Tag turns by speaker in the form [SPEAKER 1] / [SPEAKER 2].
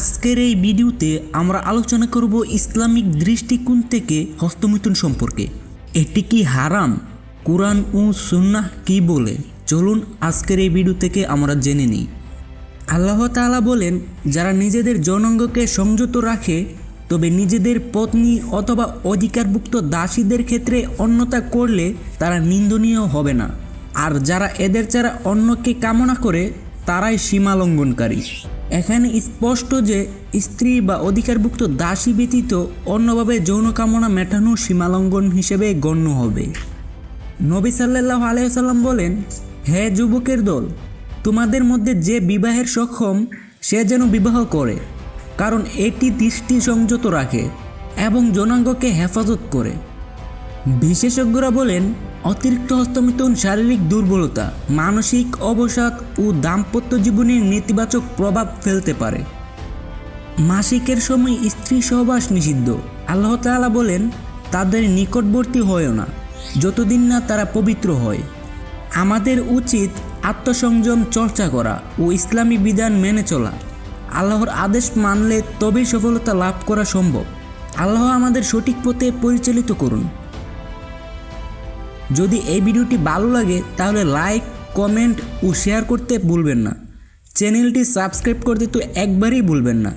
[SPEAKER 1] আজকের এই ভিডিওতে আমরা আলোচনা করব ইসলামিক দৃষ্টিকোণ থেকে হস্তমিথুন সম্পর্কে। এটি কি হারাম? কোরআন ও সুন্নাহ কি বলে? চলুন আজকের এই ভিডিও থেকে আমরা জেনে নিই। আল্লাহ তাআলা বলেন, যারা নিজেদের জনাঙ্গকে সংযত রাখে, তবে নিজেদের পত্নী অথবা অধিকারভুক্ত দাসীদের ক্ষেত্রে অন্যতা করলে তারা নিন্দনীয় হবে না। আর যারা এদের ছাড়া অন্যকে কামনা করে, তারাই সীমা লঙ্ঘনকারী এখানে স্পষ্ট যে স্ত্রী বা অধিকারভুক্ত দাসী ব্যতীত অন্যভাবে যৌন কামনা মেটানো সীমালঙ্ঘন হিসেবে গণ্য হবে। নবী সাল্লাহ আলাইসাল্লাম বলেন, হে যুবকের দল, তোমাদের মধ্যে যে বিবাহের সক্ষম, সে যেন বিবাহ করে, কারণ এটি দৃষ্টি সংযত রাখে এবং জনাঙ্গকে হেফাজত করে। বিশেষজ্ঞরা বলেন, অতিরিক্ত হস্তমিথুন শারীরিক দুর্বলতা, মানসিক অবসাদ ও দাম্পত্য জীবনে নেতিবাচক প্রভাব ফেলতে পারে। মাসিকের সময় স্ত্রী সহবাস নিষিদ্ধ। আল্লাহ তালা বলেন, তাদের নিকটবর্তী হয়েও না, যতদিন না তারা পবিত্র হয়। আমাদের উচিত আত্মসংযম, চর্চা করা ও ইসলামী বিধান মেনে চলা। আল্লাহর আদেশ মানলে তবেই সফলতা লাভ করা সম্ভব। আল্লাহ আমাদের সঠিক পথে পরিচালিত করুন। যদি এই ভিডিওটি ভালো লাগে, তাহলে লাইক কমেন্ট ও শেয়ার করতে ভুলবেন না। চ্যানেলটি সাবস্ক্রাইব করতে তো একবারেই ভুলবেন না।